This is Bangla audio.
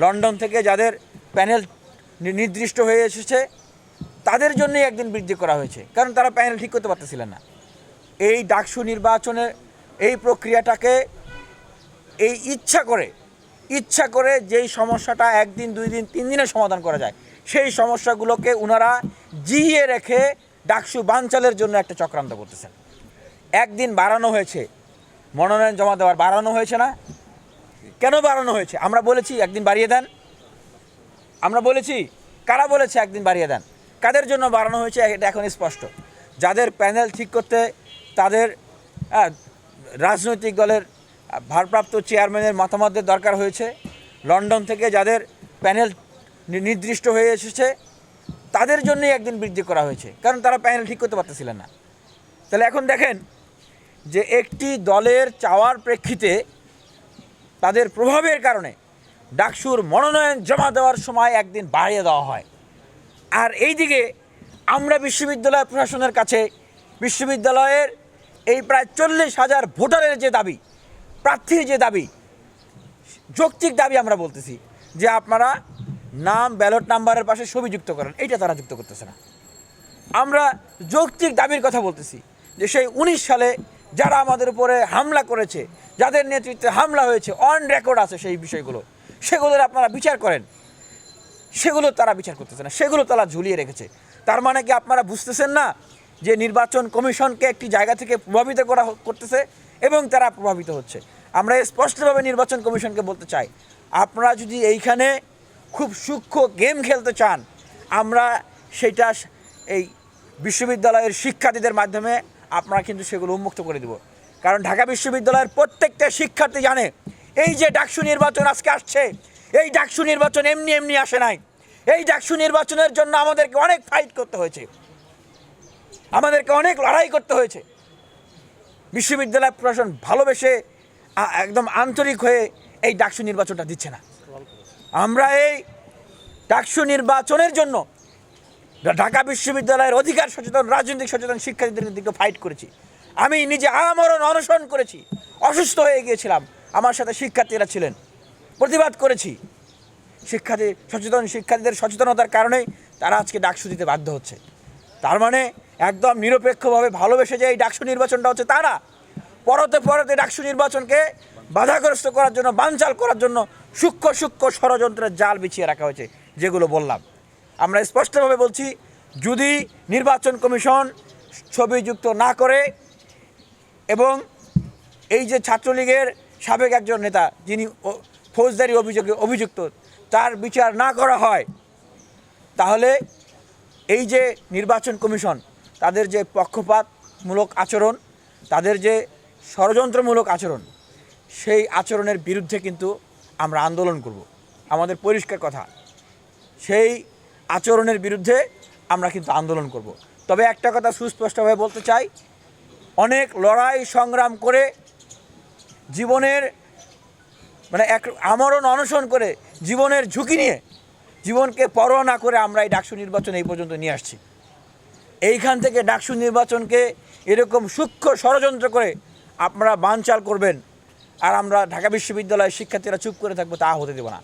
লন্ডন থেকে যাদের প্যানেল নির্দিষ্ট হয়ে এসেছে, তাদের জন্যই একদিন বৃদ্ধি করা হয়েছে। কারণ তারা প্যানেল ঠিক করতে পারতেছিলেন না। এই ডাকসু নির্বাচনের এই প্রক্রিয়াটাকে এই ইচ্ছা করে ইচ্ছা করে যেই সমস্যাটা একদিন, দুই দিন, তিন দিনে সমাধান করা যায়, সেই সমস্যাগুলোকে ওনারা জিইয়ে রেখে ডাকসু বানচালের জন্য একটা চক্রান্ত করতেছেন। একদিন বাড়ানো হয়েছে, মনোনয়ন জমা দেওয়ার বাড়ানো হয়েছে না কেন বাড়ানো হয়েছে? আমরা বলেছি একদিন বাড়িয়ে দেন। আমরা বলেছি কারা বলেছে একদিন বাড়িয়ে দেন? কাদের জন্য বাড়ানো হয়েছে? এটা এখন স্পষ্ট। যাদের প্যানেল ঠিক করতে তাদের আহ, রাজনৈতিক দলের ভারপ্রাপ্ত চেয়ারম্যানের মতামতের দরকার হয়েছে। লন্ডন থেকে যাদের প্যানেল নির্দিষ্ট হয়ে এসেছে তাদের জন্যই একদিন বৃদ্ধি করা হয়েছে। কারণ তারা প্যানেল ঠিক করতে পারতেছিলেন না। তাহলে এখন দেখেন যে একটি দলের চাওয়ার প্রেক্ষিতে তাদের প্রভাবের কারণে ডাকসুর মনোনয়ন জমা দেওয়ার সময় একদিন বাড়িয়ে দেওয়া হয়। আর এইদিকে আমরা বিশ্ববিদ্যালয় প্রশাসনের কাছে বিশ্ববিদ্যালয়ের এই প্রায় চল্লিশ হাজার ভোটারের যে দাবি, প্রার্থীর যে দাবি, যৌক্তিক দাবি আমরা বলতেছি যে আপনারা নাম, ব্যালট নাম্বারের পাশে ছবি যুক্ত করেন, এইটা তারা যুক্ত করতেছে না। আমরা যৌক্তিক দাবির কথা বলতেছি যে সেই উনিশ সালে যারা আমাদের উপরে হামলা করেছে, যাদের নেতৃত্বে হামলা হয়েছে অন রেকর্ড আছে সেই বিষয়গুলো। সেগুলোর আপনারা বিচার করেন। সেগুলো তারা বিচার করতেছে না, সেগুলো তারা ঝুলিয়ে রেখেছে। তার মানে কি আপনারা বুঝতেছেন না যে নির্বাচন কমিশনকে একটি জায়গা থেকে প্রভাবিত করা করতেছে এবং তারা প্রভাবিত হচ্ছে? আমরা স্পষ্টভাবে নির্বাচন কমিশনকে বলতে চাই, আপনারা যদি এইখানে খুব সূক্ষ্ম গেম খেলতে চান, আমরা সেটা এই বিশ্ববিদ্যালয়ের শিক্ষার্থীদের মাধ্যমে আপনারা কিন্তু সেগুলো উন্মুক্ত করে দেব। কারণ ঢাকা বিশ্ববিদ্যালয়ের প্রত্যেকটা শিক্ষার্থী জানে, এই যে ডাকসু নির্বাচন আজকে আসছে, এই ডাকসু নির্বাচন এমনি এমনি আসে নাই। এই ডাকসু নির্বাচনের জন্য আমাদেরকে অনেক ফাইট করতে হয়েছে। আমাদেরকে অনেক লড়াই করতে হয়েছে। বিশ্ববিদ্যালয় প্রশাসন ভালোবেসে একদম আন্তরিক হয়ে এই ডাকসু নির্বাচনটা দিচ্ছে না। আমরা এই ডাকসু নির্বাচনের জন্য ঢাকা বিশ্ববিদ্যালয়ের অধিকার সচেতন, রাজনৈতিক সচেতন শিক্ষার্থীদের দিকে ফাইট করেছি। আমি নিজে আমরণ, অনশন করেছি। অসুস্থ হয়ে গিয়েছিলাম। আমার সাথে শিক্ষার্থীরা ছিলেন। প্রতিবাদ করেছি। শিক্ষার্থী সচেতন শিক্ষার্থীদের সচেতনতার কারণেই তারা আজকে ডাকসু দিতে বাধ্য হচ্ছে। তার মানে একদম নিরপেক্ষভাবে ভালোবেসে যে এই ডাকসু নির্বাচনটা হচ্ছে তারা পরতে পরতে ডাকসু নির্বাচনকে বাধাগ্রস্ত করার জন্য, বানচাল করার জন্য সূক্ষ্ম সূক্ষ্ম ষড়যন্ত্রের জাল বিছিয়ে রাখা হয়েছে, যেগুলো বললাম। আমরা স্পষ্টভাবে বলছি, যদি নির্বাচন কমিশন ছবি যুক্ত না করে এবং এই যে ছাত্রলীগের সাবেক একজন নেতা, যিনি ফৌজদারি অভিযোগে অভিযুক্ত, তার বিচার না করা হয়, তাহলে এই যে নির্বাচন কমিশন, তাদের যে পক্ষপাতমূলক আচরণ, তাদের যে ষড়যন্ত্রমূলক আচরণ, সেই আচরণের বিরুদ্ধে কিন্তু আমরা আন্দোলন করব। আমাদের পরিষ্কার কথা, সেই আচরণের বিরুদ্ধে আমরা কিন্তু আন্দোলন করব। তবে একটা কথা সুস্পষ্টভাবে বলতে চাই, অনেক লড়াই সংগ্রাম করে জীবনের মানে এক আমরণ অনশন করে জীবনের ঝুঁকি নিয়ে জীবনকে পরোয়া না করে আমরা এই ডাকসু নির্বাচন এই পর্যন্ত নিয়ে আসছি। এইখান থেকে ডাকসু নির্বাচনকে এরকম সূক্ষ্ম ষড়যন্ত্র করে আপনারা বানচাল করবেন আর আমরা ঢাকা বিশ্ববিদ্যালয়ের শিক্ষার্থীরা চুপ করে থাকব তা হতে দেবো না।